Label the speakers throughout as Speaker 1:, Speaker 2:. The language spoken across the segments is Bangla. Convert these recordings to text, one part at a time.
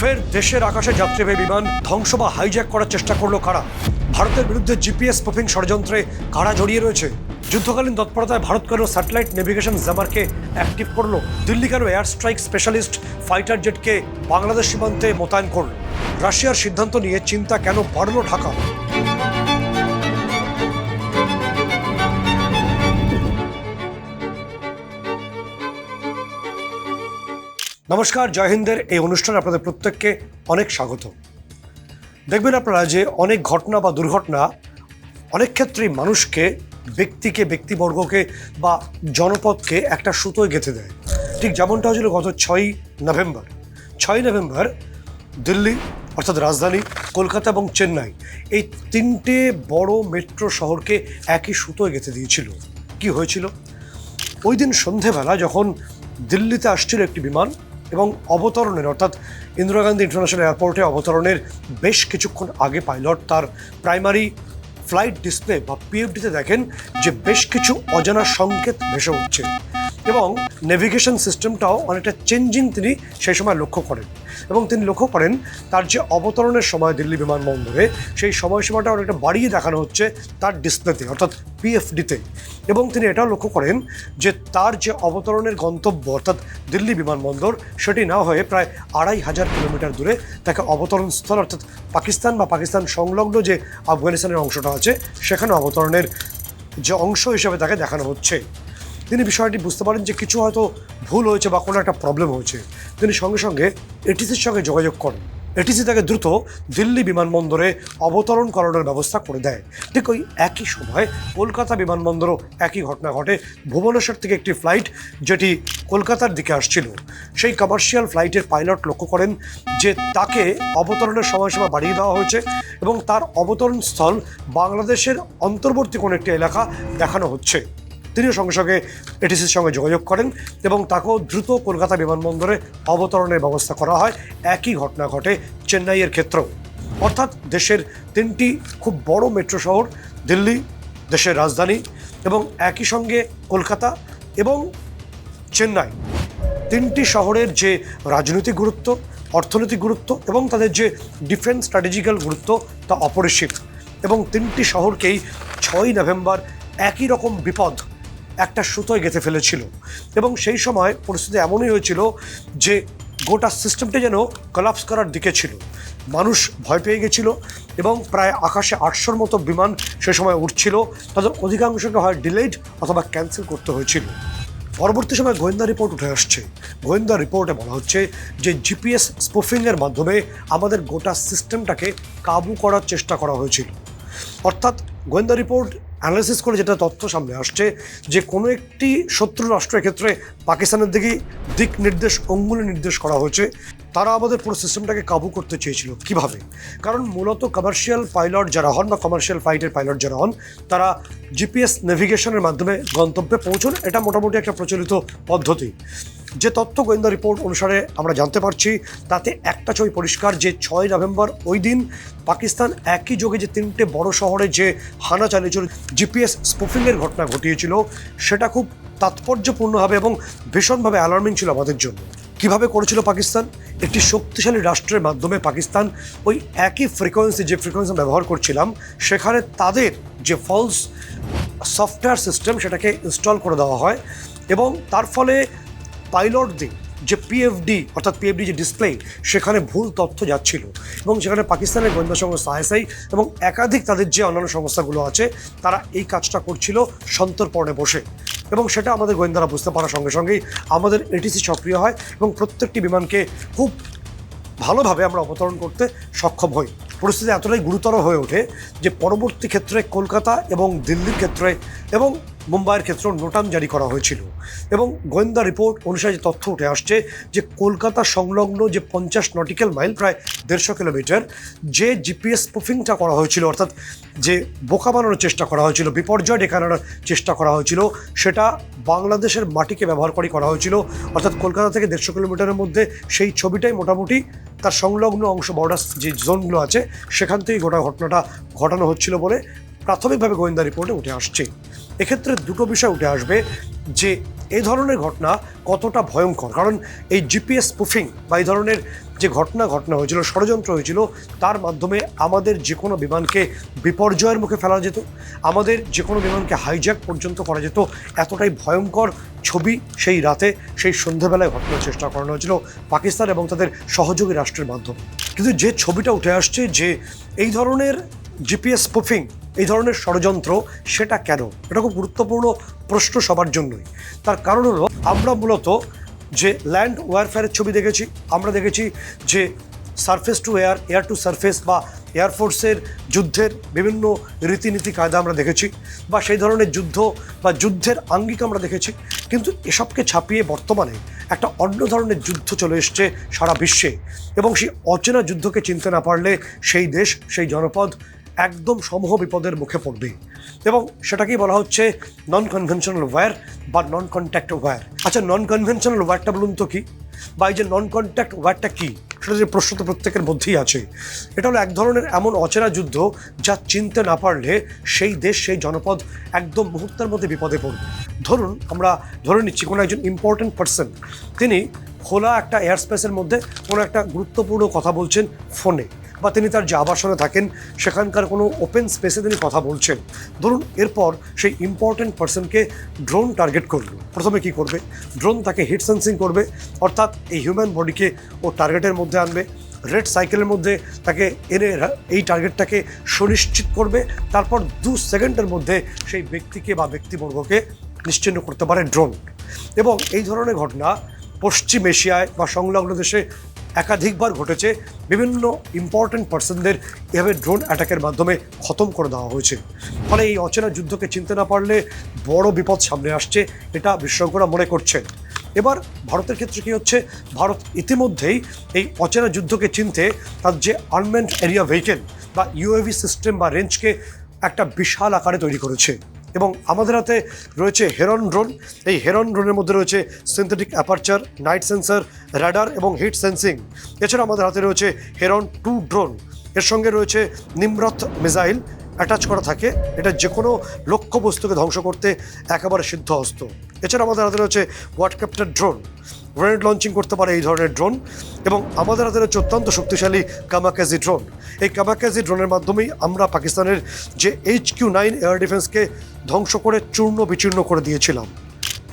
Speaker 1: ফের দেশের আকাশে যাত্রীবাহী বিমান ধ্বংস বা হাইজ্যাক করার চেষ্টা করল কারা? ভারতের বিরুদ্ধে জিপিএস পফিং ষড়যন্ত্রে কারা জড়িয়ে রয়েছে? যুদ্ধকালীন তৎপরতায় ভারত কেন স্যাটেলাইট নেভিগেশন জামারকে অ্যাক্টিভ করল? দিল্লি কেন এয়ার স্ট্রাইক স্পেশালিস্ট ফাইটার জেটকে বাংলাদেশ সীমান্তে মোতায়েন করল? রাশিয়ার সিদ্ধান্ত নিয়ে চিন্তা কেন বাড়ল ঢাকা? নমস্কার, জয় হিন্দের এই অনুষ্ঠানে আপনাদের প্রত্যেককে অনেক স্বাগত। দেখবেন আপনারা যে অনেক ঘটনা বা দুর্ঘটনা অনেক ক্ষেত্রেই মানুষকে, ব্যক্তিকে, ব্যক্তিবর্গকে বা জনপদকে একটা সুতোয় গেঁথে দেয়। ঠিক যেমনটা হয়েছিল গত ছয়ই নভেম্বর। ছয়ই নভেম্বর দিল্লি, অর্থাৎ রাজধানী, কলকাতা এবং চেন্নাই এই তিনটে বড় মেট্রো শহরকে একই সুতোয় গেঁথে দিয়েছিল। কি হয়েছিল? ওই দিন সন্ধেবেলা যখন দিল্লিতে আসছিল একটি বিমান এবং অবতরণের, অর্থাৎ ইন্দিরা গান্ধী ইন্টারন্যাশনাল এয়ারপোর্টে অবতরণের বেশ কিছুক্ষণ আগে পাইলট তার প্রাইমারি ফ্লাইট ডিসপ্লে বা পিএফডিতে দেখেন যে বেশ কিছু অজানা সংকেত ভেসে উঠছে এবং নেভিগেশন সিস্টেমটাও অনেকটা চেঞ্জিং তিনি সেই সময় লক্ষ্য করেন এবং তিনি লক্ষ্য করেন তার যে অবতরণের সময় দিল্লি বিমানবন্দরে, সেই সময়সীমাটা অনেকটা বাড়িয়ে দেখানো হচ্ছে তার ডিসপ্লেতে, অর্থাৎ পিএফডিতে। এবং তিনি এটাও লক্ষ্য করেন যে তার যে অবতরণের গন্তব্য, অর্থাৎ দিল্লি বিমানবন্দর, সেটি না হয়ে প্রায় আড়াই হাজার কিলোমিটার দূরে তাকে অবতরণ স্থল অর্থাৎ পাকিস্তান বা পাকিস্তান সংলগ্ন যে আফগানিস্তানের অংশটা আছে, সেখানে অবতরণের যে অংশ হিসেবে তাকে দেখানো হচ্ছে। তিনি বিষয়টি বুঝতে পারেন যে কিছু হয়তো ভুল হয়েছে বা কোনো একটা প্রবলেম হয়েছে। তিনি সঙ্গে সঙ্গে এটিসির সঙ্গে যোগাযোগ করেন। এটিসি তাকে দ্রুত দিল্লি বিমানবন্দরে অবতরণ করানোর ব্যবস্থা করে দেয়। ঠিক ওই একই সময় কলকাতা বিমানবন্দরও একই ঘটনা ঘটে। ভুবনেশ্বর থেকে একটি ফ্লাইট যেটি কলকাতার দিকে আসছিল, সেই কমার্শিয়াল ফ্লাইটের পাইলট লক্ষ্য করেন যে তাকে অবতরণের সময়সীমা বাড়িয়ে দেওয়া হয়েছে এবং তার অবতরণ স্থল বাংলাদেশের অন্তর্বর্তী কোনো একটি এলাকা দেখানো হচ্ছে। তিনিও সঙ্গে সঙ্গে এটিসির সঙ্গে যোগাযোগ করেন এবং তাকেও দ্রুত কলকাতা বিমানবন্দরে অবতরণের ব্যবস্থা করা হয়। একই ঘটনা ঘটে চেন্নাইয়ের ক্ষেত্রেও। অর্থাৎ দেশের তিনটি খুব বড় মেট্রো শহর, দিল্লি, দেশের রাজধানী এবং একই সঙ্গে কলকাতা এবং চেন্নাই। তিনটি শহরের যে রাজনৈতিক গুরুত্ব, অর্থনৈতিক গুরুত্ব এবং তাদের যে ডিফেন্স স্ট্র্যাটেজিক্যাল গুরুত্ব তা অপরিসীম এবং তিনটি শহরকেই ছয়ই নভেম্বর একই রকম বিপদ একটা সুতোয় গেঁথে ফেলেছিল। এবং সেই সময় পরিস্থিতি এমনই হয়েছিল যে গোটা সিস্টেমটা যেন কলাপস করার দিকে ছিল। মানুষ ভয় পেয়ে গেছিল এবং প্রায় আকাশে আটশোর মতো বিমান সে সময় উঠছিল। তাদের অধিকাংশকে হয় ডিলেড অথবা ক্যান্সেল করতে হয়েছিল। পরবর্তী সময় গোয়েন্দা রিপোর্ট উঠে আসছে। গোয়েন্দা রিপোর্টে বলা হচ্ছে যে জিপিএস স্পুফিংয়ের মাধ্যমে আমাদের গোটা সিস্টেমটাকে কাবু করার চেষ্টা করা হয়েছিল। অর্থাৎ গোয়েন্দা রিপোর্ট অ্যানালিসিস করে যেটা তথ্য সামনে আসছে, যে কোনো একটি শত্রু রাষ্ট্রের ক্ষেত্রে পাকিস্তানের দিকেই দিক নির্দেশ, অঙ্গুলি নির্দেশ করা হয়েছে। তারা আমাদের পুরো সিস্টেমটাকে কাবু করতে চেয়েছিল। কীভাবে? কারণ মূলত কমার্শিয়াল পাইলট যারা হন বা কমার্শিয়াল ফ্লাইটের পাইলট যারা হন, তারা জিপিএস নেভিগেশনের মাধ্যমে গন্তব্যে পৌঁছন। এটা মোটামুটি একটা প্রচলিত পদ্ধতি। যে তথ্য গোয়েন্দা রিপোর্ট অনুসারে আমরা জানতে পারছি, তাতে একটা ছবি পরিষ্কার যে ছয় নভেম্বর ওই দিন পাকিস্তান একই যোগে যে তিনটে বড় শহরে যে হানা চালিয়েছিল, জিপিএস স্পুফিংয়ের ঘটনা ঘটিয়েছিল, সেটা খুব তাৎপর্যপূর্ণভাবে এবং ভীষণভাবে অ্যালার্মিং ছিল আমাদের জন্য। কীভাবে করেছিল পাকিস্তান? একটি শক্তিশালী রাষ্ট্রের মাধ্যমে পাকিস্তান ওই একই ফ্রিকোয়েন্সি যে ফ্রিকোয়েন্সি ব্যবহার করছিলাম, সেখানে তাদের যে ফলস সফটওয়্যার সিস্টেম সেটাকে ইনস্টল করে দেওয়া হয় এবং তার ফলে পাইলটদের যে পিএফডি অর্থাৎ পিএফডি যে ডিসপ্লে সেখানে ভুল তথ্য যাচ্ছিল। এবং সেখানে পাকিস্তানের গোয়েন্দা সংস্থা আইএসআই এবং একাধিক তাদের যে অন্যান্য সংস্থাগুলো আছে, তারা এই কাজটা করছিল সন্তর্পণে বসে। এবং সেটা আমাদের গোয়েন্দারা বুঝতে পারার সঙ্গে সঙ্গেই আমাদের এটিসি সক্রিয় হয় এবং প্রত্যেকটি বিমানকে খুব ভালোভাবে আমরা অবতরণ করতে সক্ষম হই। পরিস্থিতি এতটাই গুরুতর হয়ে ওঠে যে পরবর্তী ক্ষেত্রে কলকাতা এবং দিল্লির ক্ষেত্রে এবং মুম্বাইয়ের ক্ষেত্রেও নোটাম জারি করা হয়েছিল। এবং গোয়েন্দা রিপোর্ট অনুসারে যে তথ্য উঠে আসছে যে কলকাতা সংলগ্ন যে পঞ্চাশ নটিক্যাল মাইল, প্রায় দেড়শো কিলোমিটার, যে জিপিএস স্পুফিংটা করা হয়েছিল, অর্থাৎ যে বোকা বানানোর চেষ্টা করা হয়েছিল, বিপর্যয় ডেকে আনার চেষ্টা করা হয়েছিল, সেটা বাংলাদেশের মাটিকে ব্যবহার করে করা হয়েছিল। অর্থাৎ কলকাতা থেকে দেড়শো কিলোমিটারের মধ্যে সেই ছবিটাই মোটামুটি তার সংলগ্ন অংশ বর্ডার যে জোনগুলো আছে, সেখান থেকেই গোটা ঘটনাটা ঘটানো হচ্ছিল বলে প্রাথমিকভাবে গোয়েন্দা রিপোর্টে উঠে আসছে। এক্ষেত্রে দুটো বিষয় উঠে আসবে যে এই ধরনের ঘটনা কতটা ভয়ঙ্কর। কারণ এই জিপিএস স্পুফিং বা এই ধরনের যে ঘটনা ঘটনা হয়েছিল, ষড়যন্ত্র হয়েছিল, তার মাধ্যমে আমাদের যে কোনো বিমানকে বিপর্যয়ের মুখে ফেলা যেত, আমাদের যে কোনো বিমানকে হাইজ্যাক পর্যন্ত করা যেত। এতটাই ভয়ঙ্কর ছবি সেই রাতে, সেই সন্ধ্যেবেলায় ঘটনার চেষ্টা করানো হয়েছিল পাকিস্তান এবং তাদের সহযোগী রাষ্ট্রের মাধ্যমে। কিন্তু যে ছবিটা উঠে আসছে যে এই ধরনের জিপিএস স্পুফিং এই ধরনের ষড়যন্ত্র, সেটা কেন? এটা খুব গুরুত্বপূর্ণ প্রশ্ন সবার জন্যই। তার কারণ হলো, আমরা মূলত যে ল্যান্ড ওয়ারফেয়ারের ছবি দেখেছি, আমরা দেখেছি যে surface to air air to surface বা এয়ারফোর্সের যুদ্ধের বিভিন্ন রীতিনীতি কায়দা আমরা দেখেছি, বা সেই ধরনের যুদ্ধ বা যুদ্ধের আঙ্গিক আমরা দেখেছি। কিন্তু এসবকে ছাপিয়ে বর্তমানে একটা অন্য ধরনের যুদ্ধ চলে এসছে সারা বিশ্বে। এবং সেই অচেনা যুদ্ধকে চিনতে না পারলে সেই দেশ, সেই জনপদ একদম সমূহ বিপদের মুখে পড়বে এবং সেটাকেই বলা হচ্ছে নন কনভেনশনাল ওয়্যার বা নন কন্ট্যাক্ট ওয়্যার আচ্ছা নন কনভেনশনাল ওয়্যারটা বলুন তো কি? বা এই যে নন কন্ট্যাক্ট ওয়্যারটা কী? সেটা যে প্রশ্ন তো প্রত্যেকের মধ্যেই আছে। এটা হলো এক ধরনের এমন অচেনা যুদ্ধ যা চিনতে না পারলে সেই দেশ, সেই জনপদ একদম মুহূর্তের মধ্যে বিপদে পড়বে। ধরুন, আমরা ধরে নিচ্ছি কোনো একজন ইম্পর্ট্যান্ট পার্সন তিনি খোলা একটা এয়ার স্পেসের মধ্যে কোনো একটা গুরুত্বপূর্ণ কথা বলছেন ফোনে বা তিনি তার যে আবাসনে থাকেন, সেখানকার কোনো ওপেন স্পেসে তিনি কথা বলছেন। ধরুন, এরপর সেই ইম্পর্ট্যান্ট পার্সনকে ড্রোন টার্গেট করল। প্রথমে কি করবে? ড্রোন তাকে হিট সেন্সিং করবে, অর্থাৎ এই হিউম্যান বডিকে ও টার্গেটের মধ্যে আনবে। রেড সাইকেলের মধ্যে তাকে এনে এই টার্গেটটাকে সুনিশ্চিত করবে। তারপর দু সেকেন্ডের মধ্যে সেই ব্যক্তিকে বা ব্যক্তিবর্গকে নিশ্চিন্ন করতে পারে ড্রোন এবং এই ধরনের ঘটনা পশ্চিম এশিয়ায় বা সংলগ্ন দেশে একাধিকবার ঘটেছে। বিভিন্ন ইম্পর্ট্যান্ট পার্সনদের এভাবে ড্রোন অ্যাটাকের মাধ্যমে খতম করে দেওয়া হয়েছে। ফলে এই অচেনা যুদ্ধকে চিনতে না পারলে বড় বিপদ সামনে আসছে এটা বিশেষজ্ঞরা মনে করছেন। এবার ভারতের ক্ষেত্রে কী হচ্ছে? ভারত ইতিমধ্যেই এই অচেনা যুদ্ধকে চিনতে তার যে আনমেন্ট এরিয়া ভেহিকেল বা ইউএভি সিস্টেম বা রেঞ্জকে একটা বিশাল আকারে তৈরি করেছে। এবং আমাদের হাতে রয়েছে হেরন ড্রোন। এই হেরন ড্রোনের মধ্যে রয়েছে synthetic aperture night sensor radar এবং হিট সেন্সিং এছাড়া আমাদের হাতে রয়েছে হেরন টু ড্রোন। এর সঙ্গে রয়েছে নিম্রথ মিসাইল। অ্যাটাচ করা থাকে। এটা যে কোনো লক্ষ্য বস্তুকে ধ্বংস করতে একেবারে সিদ্ধ হস্ত এছাড়া আমাদের হাতে রয়েছে ওয়াটক্যাপ্টার ড্রোন গ্রেনেড লঞ্চিং করতে পারে এই ধরনের ড্রোন এবং আমাদের হাতে রয়েছে অত্যন্ত শক্তিশালী কামাকাজি ড্রোন। এই কামাকাজি ড্রোনের মাধ্যমেই আমরা পাকিস্তানের যে এইচ কিউ নাইন এয়ার ডিফেন্সকে ধ্বংস করে চূর্ণ বিচূর্ণ করে দিয়েছিলাম।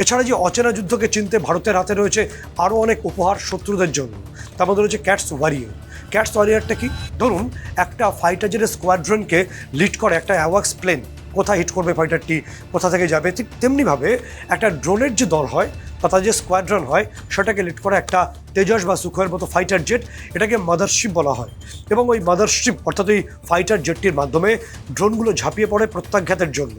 Speaker 1: এছাড়া যে অচেনা যুদ্ধকে চিনতে ভারতের হাতে রয়েছে আরও অনেক উপহার শত্রুদের জন্য। তার মধ্যে রয়েছে ক্যাটস ওয়ারিয়ার। ক্যাটস ওয়ারিয়ারটা কি? ধরুন, একটা ফাইটার জেটের স্কোয়াড্রনকে লিড করে একটা অ্যাওয়াক্স প্লেন কোথায় হিট করবে ফাইটারটি কোথা থেকে যাবে, ঠিক তেমনিভাবে একটা ড্রোনের যে দল হয় তার যে স্কোয়াড্রন হয়, সেটাকে লিড করে একটা তেজস বা সুখয়ের মতো ফাইটার জেট এটাকে মাদারশিপ বলা হয়। এবং ওই মাদারশিপ অর্থাৎ ওই ফাইটার জেটটির মাধ্যমে ড্রোনগুলো ঝাঁপিয়ে পড়ে প্রত্যাঘাতের জন্য।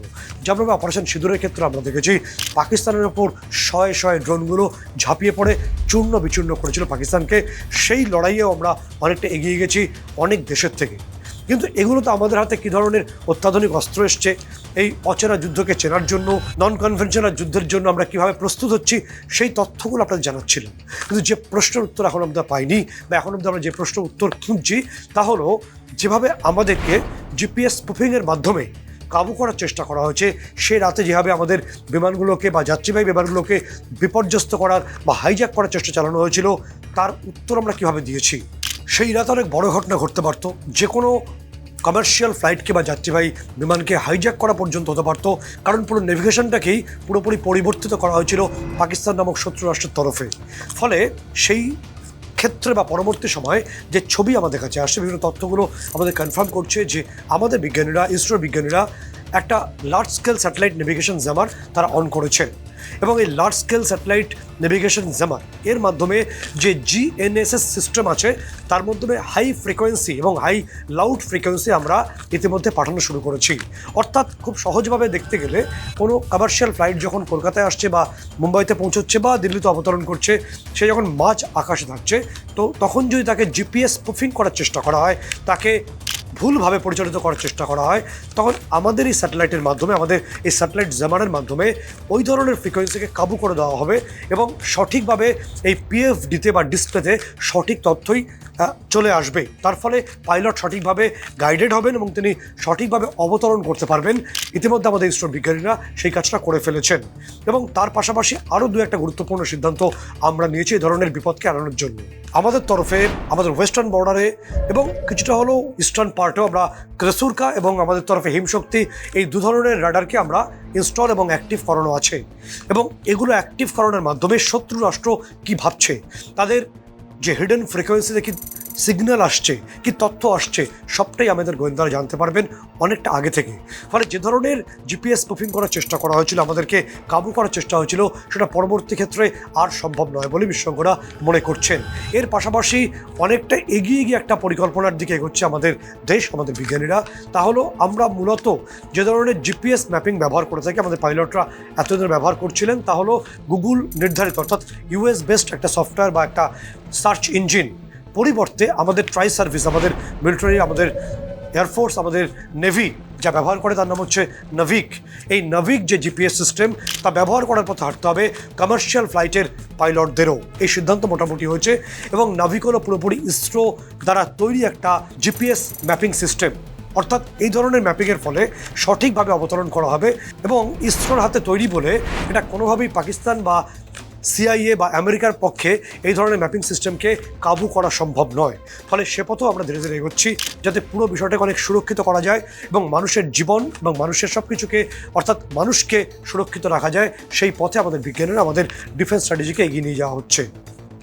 Speaker 1: যেমন অপারেশন সিঁদুরের ক্ষেত্রে আমরা দেখেছি, পাকিস্তানের ওপর শয়ে শয়ে ড্রোনগুলো ঝাঁপিয়ে পড়ে চূর্ণ বিচূর্ণ করেছিল পাকিস্তানকে। সেই লড়াইয়েও আমরা অনেকটা এগিয়ে গেছি অনেক দেশের থেকে। কিন্তু এগুলো তো আমাদের হাতে কী ধরনের অত্যাধুনিক অস্ত্র এসছে? এই অচেনা যুদ্ধকে চেনার জন্য নন কনভেনশনাল যুদ্ধের জন্য আমরা কীভাবে প্রস্তুত হচ্ছি, সেই তথ্যগুলো আপনাদের জানাচ্ছিলাম। কিন্তু যে প্রশ্নের উত্তর এখন আমরা পাইনি, বা এখন অব্দি আমরা যে প্রশ্নের উত্তর খুঁজছি, তা হলো যেভাবে আমাদেরকে জিপিএস স্পুফিংয়ের মাধ্যমে কাবু করার চেষ্টা করা হয়েছে, সে রাতে যেভাবে আমাদের বিমানগুলোকে বা যাত্রীবাহী বিমানগুলোকে বিপর্যস্ত করার বা হাইজ্যাক করার চেষ্টা চালানো হয়েছিল, তার উত্তর আমরা কীভাবে দিয়েছি? সেই রাতে অনেক বড় ঘটনা ঘটতে পারত। যে কোনো কমার্শিয়াল ফ্লাইটকে বা যাত্রীবাহী বিমানকে হাইজ্যাক করা পর্যন্ত হতে পারত। কারণ পুরো নেভিগেশনটাকেই পুরোপুরি পরিবর্তিত করা হয়েছিল পাকিস্তান নামক শত্রু রাষ্ট্রের তরফে। ফলে সেই ক্ষেত্রে বা পরবর্তী সময়ে যে ছবি আমাদের কাছে আসছে, বিভিন্ন তথ্যগুলো আমাদের কনফার্ম করছে যে আমাদের বিজ্ঞানীরা ইসরোর বিজ্ঞানীরা একটা লার্জ স্কেল স্যাটেলাইট নেভিগেশন জামার তারা অন করেছেন। এবং এই লার্জ স্কেল স্যাটেলাইট নেভিগেশন জামার এর মাধ্যমে যে জিএনএসএস সিস্টেম আছে, তার মাধ্যমে হাই ফ্রিকোয়েন্সি এবং হাই লাউড ফ্রিকোয়েন্সি আমরা ইতিমধ্যে পাঠানো শুরু করেছি। অর্থাৎ খুব সহজভাবে দেখতে গেলে কোনো কমার্শিয়াল ফ্লাইট যখন কলকাতায় আসছে বা মুম্বাইতে পৌঁছচ্ছে বা দিল্লিতে অবতরণ করছে, সে যখন মাঝ আকাশে থাকছে, তো তখন যদি তাকে জিপিএস প্রুফিং করার চেষ্টা করা হয়, তাকে ভুলভাবে পরিচালিত করার চেষ্টা করা হয়, তখন আমাদের এই স্যাটেলাইটের মাধ্যমে, আমাদের এই স্যাটেলাইট জামানের মাধ্যমে ওই ধরনের ফ্রিকোয়েন্সিকে কাবু করে দেওয়া হবে এবং সঠিকভাবে এই পিএফডিতে বা ডিসপ্লেতে সঠিক তথ্যই চলে আসবে। তার ফলে পাইলট সঠিকভাবে গাইডেড হবেন এবং তিনি সঠিকভাবে অবতরণ করতে পারবেন। ইতিমধ্যে আমাদের ইসরোর বিজ্ঞানীরা সেই কাজটা করে ফেলেছেন। এবং তার পাশাপাশি আরও দু একটা গুরুত্বপূর্ণ সিদ্ধান্ত আমরা নিয়েছি এই ধরনের বিপদকে এড়ানোর জন্য। আমাদের তরফে, আমাদের ওয়েস্টার্ন বর্ডারে এবং কিছুটা হলেও ইস্টার্ন পার্টেও আমরা ক্রেসুরকা এবং আমাদের তরফে হিমশক্তি এই দু ধরনের রাডারকে আমরা ইনস্টল এবং অ্যাক্টিভ করানো আছে। এবং এগুলো অ্যাক্টিভ করানোর মাধ্যমে শত্রু রাষ্ট্র কী ভাবছে? তাদের যে হিডেন ফ্রিকোয়েন্সিতে কি সিগন্যাল আসছে কি তথ্য আসছে, সবটাই আমাদের গোয়েন্দারা জানতে পারবেন অনেকটা আগে থেকে। ফলে যে ধরনের জিপিএস স্পুফিং করার চেষ্টা করা হয়েছিল, আমাদেরকে কাবু করার চেষ্টা হয়েছিল, সেটা পরবর্তী ক্ষেত্রে আর সম্ভব নয় বলে বিশেষজ্ঞরা মনে করছেন। এর পাশাপাশি অনেকটা এগিয়ে গিয়ে একটা পরিকল্পনার দিকে এগোচ্ছে আমাদের দেশ, আমাদের বিজ্ঞানীরা। তা হলো, আমরা মূলত যে ধরনের জিপিএস ম্যাপিং ব্যবহার করে থাকি, আমাদের পাইলটরা এতদিন ব্যবহার করছিলেন, তা গুগল নির্ধারিত, অর্থাৎ ইউএস বেসড একটা সফটওয়্যার বা একটা সার্চ ইঞ্জিন। পরিবর্তে আমাদের ট্রাই সার্ভিস, আমাদের মিলিটারি, আমাদের এয়ারফোর্স আমাদের নেভি যা ব্যবহার করে তার নাম হচ্ছে নাভিক। এই নাভিক যে জিপিএস সিস্টেম, তা ব্যবহার করার পথে হাঁটতে হবে কমার্শিয়াল ফ্লাইটের পাইলটদেরও। এই সিদ্ধান্ত মোটামুটি হয়েছে এবং নাভিক হলো পুরোপুরি ইসরো দ্বারা তৈরি একটা জিপিএস ম্যাপিং সিস্টেম। অর্থাৎ এই ধরনের ম্যাপিংয়ের ফলে সঠিকভাবে অবতরণ করা হবে এবং ইসরোর হাতে তৈরি বলে এটা কোনোভাবেই পাকিস্তান বা সিআইএ বা আমেরিকার পক্ষে এই ধরনের ম্যাপিং সিস্টেমকে কাবু করা সম্ভব নয়। ফলে সে পথেও আমরা ধীরে ধীরে এগোচ্ছি, যাতে পুরো বিষয়টাকে অনেক সুরক্ষিত করা যায় এবং মানুষের জীবন এবং মানুষের সব কিছুকে অর্থাৎ মানুষকে সুরক্ষিত রাখা যায়, সেই পথে আমাদের বিজ্ঞানীরা আমাদের ডিফেন্স স্ট্র্যাটেজিকে এগিয়ে নিয়ে যাওয়া হচ্ছে।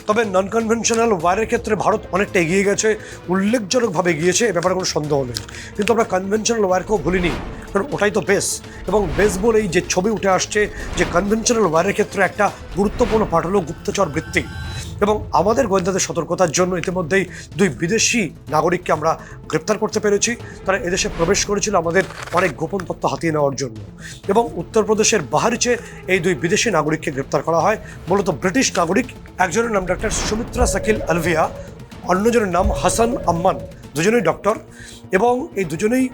Speaker 1: তবে নন কনভেনশনাল ওয়ারের ক্ষেত্রে ভারত অনেকটা এগিয়ে গেছে, উল্লেখজনকভাবে গিয়েছে এ ব্যাপারে কোনো সন্দেহ নেই। কিন্তু আমরা কনভেনশনাল ওয়ারকেও ভুলিনি, কারণ ওটাই তো বেস এবং বেস বলেই যে ছবি উঠে আসছে যে কনভেনশনাল ওয়ারের ক্ষেত্রে একটা গুরুত্বপূর্ণ পাঠ হলো গুপ্তচর বৃত্তি। এবং আমাদের গোয়েন্দাদের সতর্কতার জন্য ইতিমধ্যেই দুই বিদেশি নাগরিককে আমরা গ্রেপ্তার করতে পেরেছি। তারা এদেশে প্রবেশ করেছিল আমাদের অনেক গোপন তথ্য হাতিয়ে নেওয়ার জন্য। এবং উত্তরপ্রদেশের বাহারিচে এই দুই বিদেশি নাগরিককে গ্রেপ্তার করা হয়। মূলত ব্রিটিশ নাগরিক, একজনের নাম ডাক্তার সুমিত্রা সাকিল আলভিয়া, অন্যজনের নাম হাসান আম্মান, দুজনেই ডক্টর এবং এই দুজনেই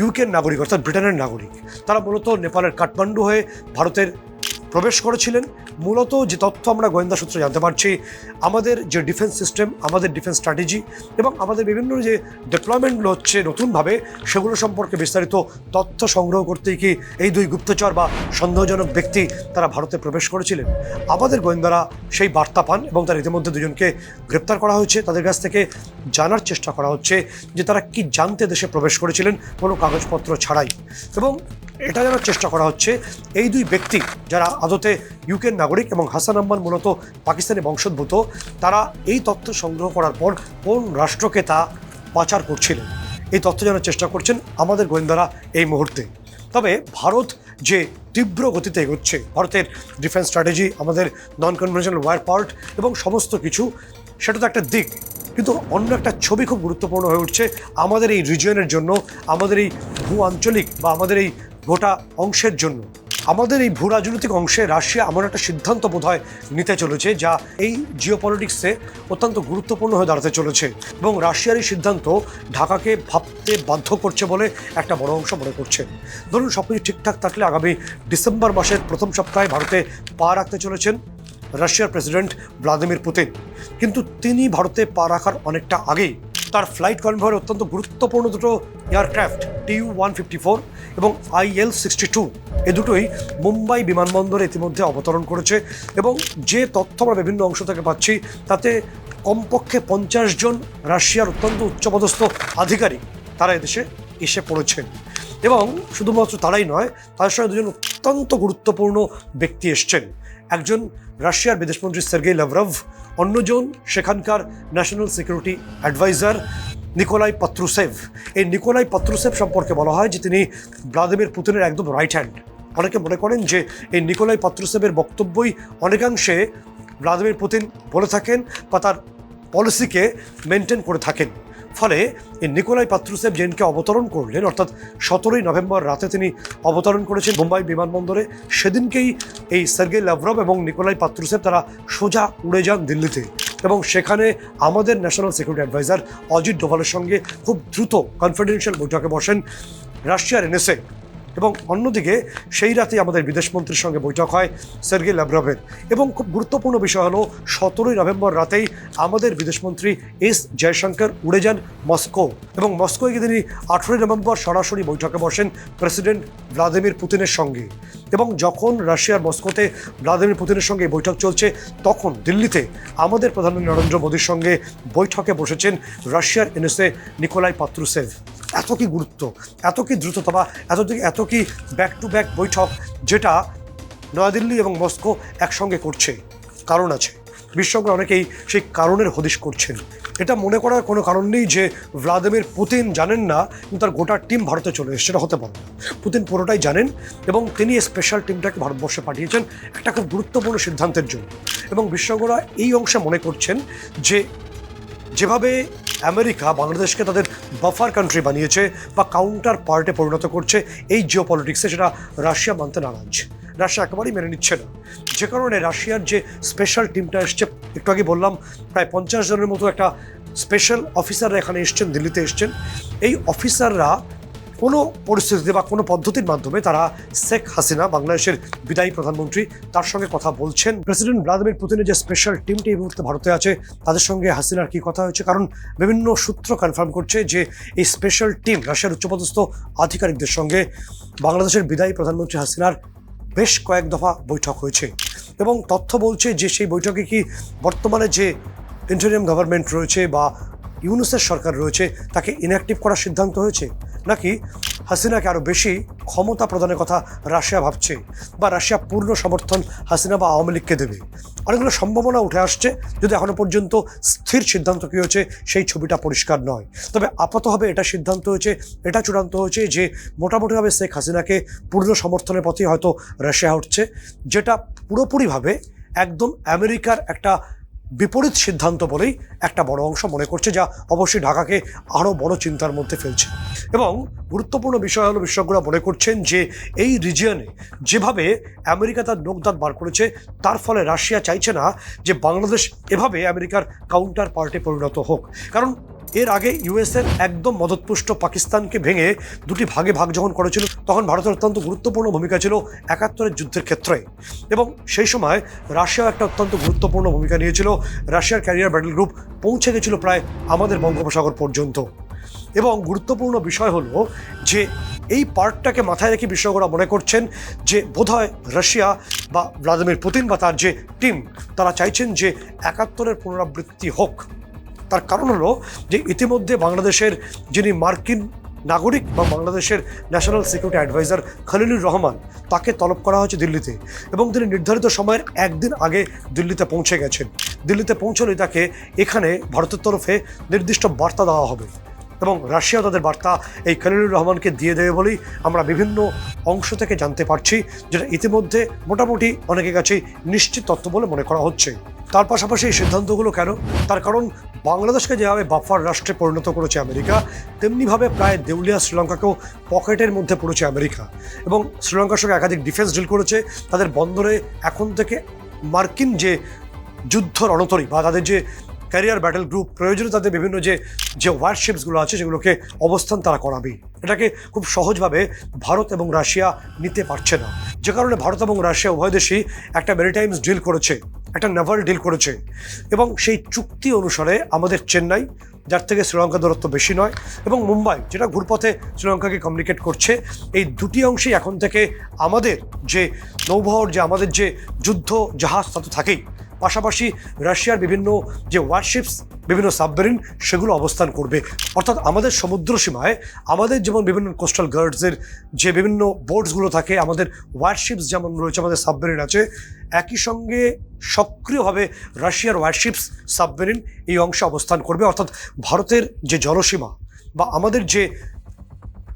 Speaker 1: ইউকের নাগরিক, অর্থাৎ ব্রিটেনের নাগরিক। তারা মূলত নেপালের কাঠমান্ডু হয়ে ভারতের প্রবেশ করেছিলেন। মূলত যে তথ্য আমরা গোয়েন্দা সূত্রে জানতে পারছি, আমাদের যে ডিফেন্স সিস্টেম, আমাদের ডিফেন্স স্ট্র্যাটেজি এবং আমাদের বিভিন্ন যে ডেপ্লয়মেন্টগুলো হচ্ছে নতুনভাবে, সেগুলো সম্পর্কে বিস্তারিত তথ্য সংগ্রহ করতেই কি এই দুই গুপ্তচর বা সন্দেহজনক ব্যক্তি তারা ভারতে প্রবেশ করেছিলেন? আমাদের গোয়েন্দারা সেই বার্তা পান এবং তার ইতিমধ্যে দুজনকে গ্রেপ্তার করা হয়েছে। তাদের কাছ থেকে জানার চেষ্টা করা হচ্ছে যে তারা কি জানতে দেশে প্রবেশ করেছিলেন, কোনো কাগজপত্র ছাড়াই। এবং এটা জানার চেষ্টা করা হচ্ছে, এই দুই ব্যক্তি যারা আদতে ইউকের নাগরিক এবং হাসান আম্মান মূলত পাকিস্তানি বংশোদ্ভূত, তারা এই তথ্য সংগ্রহ করার পর কোন রাষ্ট্রকে তা পাচার করছিলেন? এই তথ্য জানার চেষ্টা করছেন আমাদের গোয়েন্দারা এই মুহূর্তে। তবে ভারত যে তীব্র গতিতে এগোচ্ছে, ভারতের ডিফেন্স স্ট্র্যাটেজি, আমাদের নন কনভেনশনাল ওয়ার পার্ট এবং সমস্ত কিছু, সেটা তো একটা দিক, কিন্তু অন্য একটা ছবি খুব গুরুত্বপূর্ণ হয়ে উঠছে আমাদের এই রিজিয়নের জন্য, আমাদের এই ভূ আঞ্চলিক বা আমাদের এই গোটা অংশের জন্য। আমাদের এই ভূ রাজনৈতিক অংশে রাশিয়া এমন একটা সিদ্ধান্ত বোধহয় নিতে চলেছে, যা এই জিও পলিটিক্সে অত্যন্ত গুরুত্বপূর্ণ হয়ে দাঁড়াতে চলেছে এবং রাশিয়ার এই সিদ্ধান্ত ঢাকাকে ভাবতে বাধ্য করছে বলে একটা বড় অংশ মনে করছেন ধরুন সব কিছু ঠিকঠাক থাকলে আগামী ডিসেম্বর মাসের প্রথম সপ্তাহে ভারতে পা রাখতে চলেছেন রাশিয়ার প্রেসিডেন্ট ভ্লাদিমির পুতিন। কিন্তু তিনি ভারতে পা রাখার অনেকটা আগেই তার ফ্লাইট কনভয়ের অত্যন্ত গুরুত্বপূর্ণ দুটো aircraft TU one fifty four এবং আইএল সিক্সটি টু। এ দুটোই মুম্বাই বিমানবন্দরে ইতিমধ্যে অবতরণ করেছে এবং যে তথ্য আমরা বিভিন্ন অংশ থেকে পাচ্ছি, তাতে কমপক্ষে পঞ্চাশ জন রাশিয়ার অত্যন্ত উচ্চপদস্থ আধিকারিক তারা এদেশে এসে পড়েছেন। এবং শুধুমাত্র তারাই নয়, তার সঙ্গে দুজন অত্যন্ত গুরুত্বপূর্ণ ব্যক্তি এসছেন। একজন রাশিয়ার বিদেশমন্ত্রী সের্গেই লাভরভ, অন্যজন সেখানকার national security adviser Nikolai Patrushev. এই নিকোলাই পাত্রুসেভ সম্পর্কে বলা হয় যে তিনি ভ্লাদিমির পুতিনের একদম রাইট হ্যান্ড অনেকে মনে করেন যে এই নিকোলাই পাত্রুসেভের বক্তব্যই অনেকাংশে ভ্লাদিমির পুতিন বলে থাকেন বা তার পলিসিকে মেনটেন করে থাকেন। ফলে নিকোলাই পাত্রুসেব জেনকে অবতরণ করলেন, অর্থাৎ সতেরোই নভেম্বর রাতে তিনি অবতরণ করেছেন মুম্বাই বিমানবন্দরে। সেদিনকেই এই সার্গে লাভরভ এবং নিকোলাই পাত্রুসেব তারা সোজা উড়ে যান দিল্লিতে এবং সেখানে আমাদের ন্যাশনাল সিকিউরিটি অ্যাডভাইজার অজিত ডোভালের সঙ্গে খুব দ্রুত কনফিডেন্সিয়াল বৈঠকে বসেন রাশিয়ার এনএসএ। এবং অন্যদিকে সেই রাতেই আমাদের বিদেশমন্ত্রীর সঙ্গে বৈঠক হয় সের্গে ল্যাভরভের। এবং খুব গুরুত্বপূর্ণ বিষয় হলো, সতেরোই নভেম্বর রাতেই আমাদের বিদেশমন্ত্রী এস জয়শঙ্কর উড়ে যান মস্কো। এবং মস্কোয় তিনি আঠেরোই নভেম্বর সরাসরি বৈঠকে বসেন প্রেসিডেন্ট ভ্লাদিমির পুতিনের সঙ্গে। এবং যখন রাশিয়ার মস্কোতে ভ্লাদিমির পুতিনের সঙ্গে বৈঠক চলছে, তখন দিল্লিতে আমাদের প্রধানমন্ত্রী নরেন্দ্র মোদীর সঙ্গে বৈঠকে বসেছেন রাশিয়ার এনএসএ নিকোলাই পাত্রুসেভ। এত কি গুরুত্ব, এত কি দ্রুততা বা এত এত কি ব্যাক টু ব্যাক বৈঠক যেটা নয়াদিল্লি এবং মস্কো একসঙ্গে করছে, কারণ আছে। বিশ্বজ্ঞ অনেকেই সেই কারণের হদিশ করছেন। এটা মনে করার কোনো কারণ নেই যে ভ্লাদিমির পুতিন জানেন না, কিন্তু তার গোটা টিম ভারতে চলে এসছে, সেটা হতে পারে। পুতিন পুরোটাই জানেন এবং তিনি স্পেশাল টিমটাকে ভারতবর্ষে পাঠিয়েছেন একটা খুব গুরুত্বপূর্ণ সিদ্ধান্তের জন্য। এবং বিশ্বজ্ঞরা এই অংশে মনে করছেন যে যেভাবে আমেরিকা বাংলাদেশকে তাদের বাফার কান্ট্রি বানিয়েছে বা কাউন্টার পার্টে পরিণত করছে এই জিও পলিটিক্সে সেটা রাশিয়া মানতে নারাজ। রাশিয়া একেবারেই মেনে নিচ্ছে না। যে কারণে রাশিয়ার যে স্পেশাল টিমটা এসছে, একটু আগে বললাম, প্রায় পঞ্চাশ জনের মতো একটা স্পেশাল অফিসাররা এখানে এসছেন, দিল্লিতে এসছেন। এই অফিসাররা কোনো পরিস্থিতিতে বা কোনো পদ্ধতির মাধ্যমে তারা শেখ হাসিনা, বাংলাদেশের বিদায়ী প্রধানমন্ত্রী, তার সঙ্গে কথা বলছেন। প্রেসিডেন্ট ভ্লাদিমির পুতিনের যে স্পেশাল টিমটি এই মুহূর্তে ভারতে আছে, তাদের সঙ্গে হাসিনার কি কথা হয়েছে? কারণ বিভিন্ন সূত্র কনফার্ম করছে যে এই স্পেশাল টিম রাশিয়ার উচ্চপদস্থ আধিকারিকদের সঙ্গে বাংলাদেশের বিদায়ী প্রধানমন্ত্রী হাসিনার বেশ কয়েক দফা বৈঠক হয়েছে এবং তথ্য বলছে যে সেই বৈঠকে কি বর্তমানে যে ইন্টারিয়াম গভর্নমেন্ট রয়েছে বা ইউনুসের সরকার রয়েছে, তাকে ইনঅ্যাক্টিভ করার সিদ্ধান্ত হয়েছে? নাকি হাসিনাকে আরও বেশি ক্ষমতা প্রদানের কথা রাশিয়া ভাবছে বা রাশিয়া পূর্ণ সমর্থন হাসিনা বা আওয়ামী লীগকে দেবে? অনেকগুলো সম্ভাবনা উঠে আসছে। যদি এখনও পর্যন্ত স্থির সিদ্ধান্ত কী হয়েছে, সেই ছবিটা পরিষ্কার নয়। তবে আপাতভাবে এটা সিদ্ধান্ত হয়েছে, এটা চূড়ান্ত হয়েছে যে মোটামুটিভাবে শেখ হাসিনাকে পূর্ণ সমর্থনের পথে হয়তো রাশিয়া উঠছে যেটা পুরোপুরিভাবে একদম আমেরিকার একটা বিপরীত সিদ্ধান্ত বলেই একটা বড় অংশ মনে করছে, যা অবশ্যই ঢাকাকে আরও বড় চিন্তার মধ্যে ফেলছে। এবং গুরুত্বপূর্ণ বিষয় হলো, বিশেষজ্ঞরা মনে করছেন যে এই রিজিয়নে যেভাবে আমেরিকা তার নোকদাত বার করেছে, তার ফলে রাশিয়া চাইছে না যে বাংলাদেশ এভাবে আমেরিকার কাউন্টার পার্টে পরিণত হোক। কারণ এর আগে ইউএসের একদম মদতপুষ্ট পাকিস্তানকে ভেঙে দুটি ভাগে ভাগ যখন করেছিল, তখন ভারতের অত্যন্ত গুরুত্বপূর্ণ ভূমিকা ছিল একাত্তরের যুদ্ধের ক্ষেত্রে। এবং সেই সময় রাশিয়া একটা অত্যন্ত গুরুত্বপূর্ণ ভূমিকা নিয়েছিল। রাশিয়ার ক্যারিয়ার ব্যাটেল গ্রুপ পৌঁছে গেছিল প্রায় আমাদের বঙ্গোপসাগর পর্যন্ত। এবং গুরুত্বপূর্ণ বিষয় হলো যে, এই পার্টটাকে মাথায় রেখে বিশেষজ্ঞরা মনে করছেন যে, বোধহয় রাশিয়া বা ভ্লাদিমির পুতিন বা তার যে টিম, তারা চাইছেন যে, একাত্তরের পুনরাবৃত্তি হোক। তার কারণ হলো যে ইতিমধ্যে বাংলাদেশের যিনি মার্কিন নাগরিক বা বাংলাদেশের national security adviser Khalilur Rahman, তাকে তলব করা হয়েছে দিল্লিতে এবং তিনি নির্ধারিত সময়ের একদিন আগে দিল্লিতে পৌঁছে গেছেন। দিল্লিতে পৌঁছলেই তাকে এখানে ভারতের তরফে নির্দিষ্ট বার্তা দেওয়া হবে এবং রাশিয়া তাদের বার্তা এই খলিলুর রহমানকে দিয়ে দেবে বলেই আমরা বিভিন্ন অংশ থেকে জানতে পারছি, যেটা ইতিমধ্যে মোটামুটি অনেকের কাছেই নিশ্চিত তথ্য বলে মনে করা হচ্ছে। তার পাশাপাশি এই সিদ্ধান্তগুলো কেন? তার কারণ, বাংলাদেশকে যেভাবে বাফার রাষ্ট্রে পরিণত করেছে আমেরিকা, তেমনিভাবে প্রায় দেউলিয়া শ্রীলঙ্কাকেও পকেটের মধ্যে পড়েছে আমেরিকা। এবং শ্রীলঙ্কার সঙ্গে একাধিক ডিফেন্স ডিল করেছে, তাদের বন্দরে এখন থেকে মার্কিন যে যুদ্ধ রণতরী বা তাদের যে ক্যারিয়ার ব্যাটেল গ্রুপ, প্রয়োজনে তাদের বিভিন্ন যে যে ওয়ারশিপসগুলো আছে, সেগুলোকে অবস্থান তারা করাবেই এটাকে খুব সহজভাবে ভারত এবং রাশিয়া নিতে পারছে না। যে কারণে ভারত এবং রাশিয়া উভয় দেশই একটা মেরিটাইমস ডিল করেছে। একটা নেভাল ডিল করেছে। এবং সেই চুক্তি অনুসারে আমাদের চেন্নাই, যার থেকে শ্রীলঙ্কা দূরত্ব বেশি নয়, এবং মুম্বাই, যেটা ঘুরপথে শ্রীলঙ্কাকে কমিউনিকেট করছে, এই দুটি অংশেই এখন থেকে আমাদের যে নৌবহর, যে আমাদের যে যুদ্ধ জাহাজ, তা তো থাকেই। পাশাপাশি রাশিয়ার বিভিন্ন যে ওয়ারশিপস বিভিন্ন সাবমেরিন সেগুলো অবস্থান করবে। অর্থাৎ আমাদের সমুদ্র সীমায় আমাদের যেমন বিভিন্ন কোস্টাল গার্ডসের যে বিভিন্ন বোর্ডসগুলো থাকে, আমাদের ওয়ারশিপস যেমন রয়েছে, আমাদের সাবমেরিন আছে একই সঙ্গে সক্রিয়ভাবে রাশিয়ার ওয়ারশিপস সাবমেরিন এই অংশে অবস্থান করবে। অর্থাৎ ভারতের যে জলসীমা বা আমাদের যে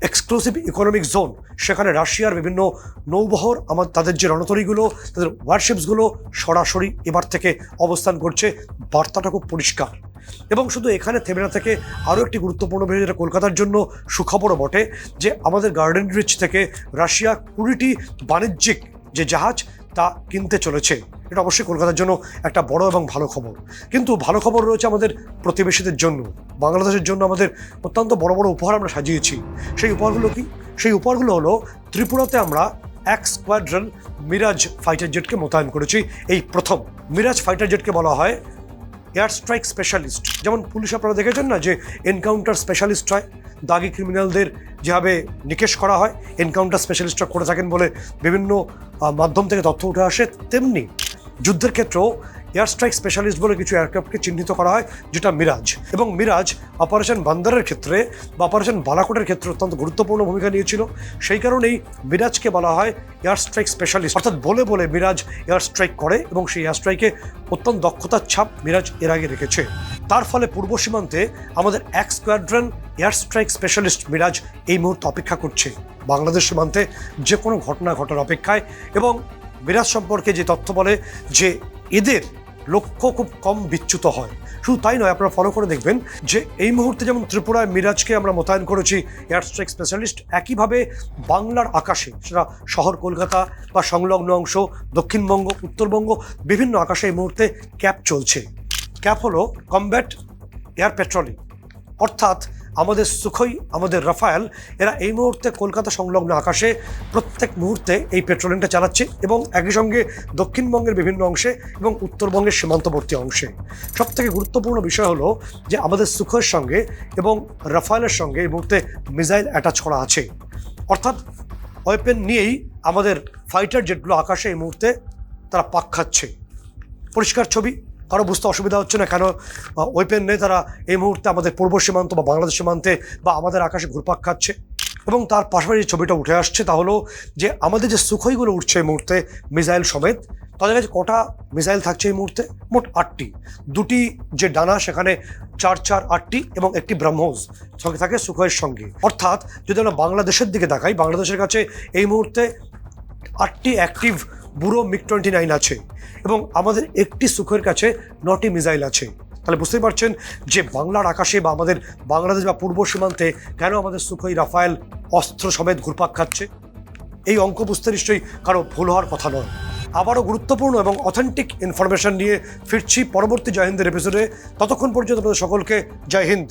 Speaker 1: এক্সক্লুসিভ ইকোনমিক জোন সেখানে রাশিয়ার বিভিন্ন নৌবহর আমার তাদের যে রণতরীগুলো, তাদের ওয়ারশিপসগুলো সরাসরি এবার থেকে অবস্থান করছে। বার্তাটা খুব পরিষ্কার। এবং শুধু এখানে থেমে না থেকে আরও একটি গুরুত্বপূর্ণ বিষয়, যেটা কলকাতার জন্য সুখবরও বটে, যে আমাদের গার্ডেন রিচ থেকে রাশিয়া কুড়িটি বাণিজ্যিক যে জাহাজ তা কিনতে চলেছে। এটা অবশ্যই কলকাতার জন্য একটা বড় এবং ভালো খবর। কিন্তু ভালো খবর রয়েছে আমাদের প্রতিবেশীদের জন্য। বাংলাদেশের জন্য আমাদের অত্যন্ত বড় বড় উপহার আমরা সাজিয়েছি। সেই উপহারগুলো কি? সেই উপহারগুলো হলো ত্রিপুরাতে আমরা এক স্কোয়াড্রন মিরাজ ফাইটার জেটকে মোতায়েন করেছি। এই প্রথম মিরাজ ফাইটার জেটকে বলা হয় এয়ার স্ট্রাইক স্পেশালিস্ট। যেমন পুলিশ আপনারা দেখেছেন না যে এনকাউন্টার স্পেশালিস্ট হয়? দাগি ক্রিমিনালদের যেভাবে নিকেশ করা হয় এনকাউন্টার স্পেশালিস্টরা করে থাকেন বলে বিভিন্ন মাধ্যম থেকে তথ্য উঠে আসে, তেমনি যুদ্ধের ক্ষেত্রেও এয়ার স্ট্রাইক স্পেশালিস্ট বলে কিছু এয়ারক্রাফটকে চিহ্নিত করা হয়, যেটা মিরাজ। এবং মিরাজ অপারেশন বান্দারের ক্ষেত্রে বা অপারেশন বালাকোটের ক্ষেত্রে অত্যন্ত গুরুত্বপূর্ণ ভূমিকা নিয়েছিল। সেই কারণেই মিরাজকে বলা হয় এয়ার স্ট্রাইক স্পেশালিস্ট। অর্থাৎ বলে বলে মিরাজ এয়ার স্ট্রাইক করে এবং সেই এয়ার স্ট্রাইকে অত্যন্ত দক্ষতার ছাপ মিরাজ এর আগে রেখেছে। তার ফলে পূর্ব সীমান্তে আমাদের এক squadron air strike specialist Mirage এই মুহূর্তে অপেক্ষা করছে। বাংলাদেশ সীমান্তে যে কোনো ঘটনা ঘটার অপেক্ষায় এবং মিরাজ সম্পর্কে যে তথ্য বলে যে এদের লক্ষ্য খুব কম বিচ্যুত হয়। শুধু তাই নয়, আপনারা ফলো করে দেখবেন যে এই মুহূর্তে যেমন ত্রিপুরায় মিরাজকে আমরা মোতায়েন করেছি এয়ার স্ট্রাইক স্পেশালিস্ট একইভাবে বাংলার আকাশে, সেটা শহর কলকাতা বা সংলগ্ন অংশ, দক্ষিণবঙ্গ, উত্তরবঙ্গ, বিভিন্ন আকাশে এই মুহূর্তে ক্যাপ চলছে। ক্যাপ হলো কমব্যাট এয়ার পেট্রোলিং অর্থাৎ আমাদের সুখই, আমাদের রাফায়েল, এরা এই মুহূর্তে কলকাতা সংলগ্ন আকাশে প্রত্যেক মুহূর্তে এই পেট্রোলিংটা চালাচ্ছে এবং একই সঙ্গে দক্ষিণবঙ্গের বিভিন্ন অংশে এবং উত্তরবঙ্গের সীমান্তবর্তী অংশে। সবথেকে গুরুত্বপূর্ণ বিষয় হলো যে আমাদের সুখের সঙ্গে এবং রাফায়েলের সঙ্গে এই মুহূর্তে মিসাইল অ্যাটাচ করা আছে। অর্থাৎ ওয়েপেন নিয়েই আমাদের ফাইটার জেটগুলো আকাশে এই মুহূর্তে তারা পাক খাচ্ছে। পরিষ্কার ছবি। কারও বুঝতে অসুবিধা হচ্ছে না কেন? ওয়েপেন নেই তারা এই মুহূর্তে আমাদের পূর্ব সীমান্ত বা বাংলাদেশ সীমান্তে বা আমাদের আকাশে ঘুরপাক খাচ্ছে। এবং তার পাশাপাশি ছবিটা উঠে আসছে তা হলো যে আমাদের যে সুখইগুলো উঠছে এই মুহূর্তে মিসাইল সমেত, তাদের কাছে কটা মিসাইল থাকছে এই মুহূর্তে? মোট আটটি। দুটি যে ডানা, সেখানে চার চার, আটটি এবং একটি ব্রহ্মোস সঙ্গে থাকে সুখয়ের সঙ্গে। অর্থাৎ যদি আমরা বাংলাদেশের দিকে দেখাই বাংলাদেশের কাছে এই মুহূর্তে আটটি অ্যাক্টিভ বুড়ো মিগ টোয়েন্টি নাইন আছে এবং আমাদের একটি সুখের কাছে নটি মিসাইল আছে। তাহলে বুঝতেই পারছেন যে বাংলার আকাশে বা আমাদের বাংলাদেশ বা পূর্ব সীমান্তে কেন আমাদের সুখই রাফায়েল অস্ত্র সমেত ঘুরপাক খাচ্ছে? এই অঙ্ক বুঝতে নিশ্চয়ই কারও ভুল হওয়ার কথা নয়। আবারও গুরুত্বপূর্ণ এবং অথেন্টিক ইনফরমেশন নিয়ে ফিরছি পরবর্তী জয় হিন্দের এপিসোডে ততক্ষণ পর্যন্ত আপনাদের সকলকে জয় হিন্দ।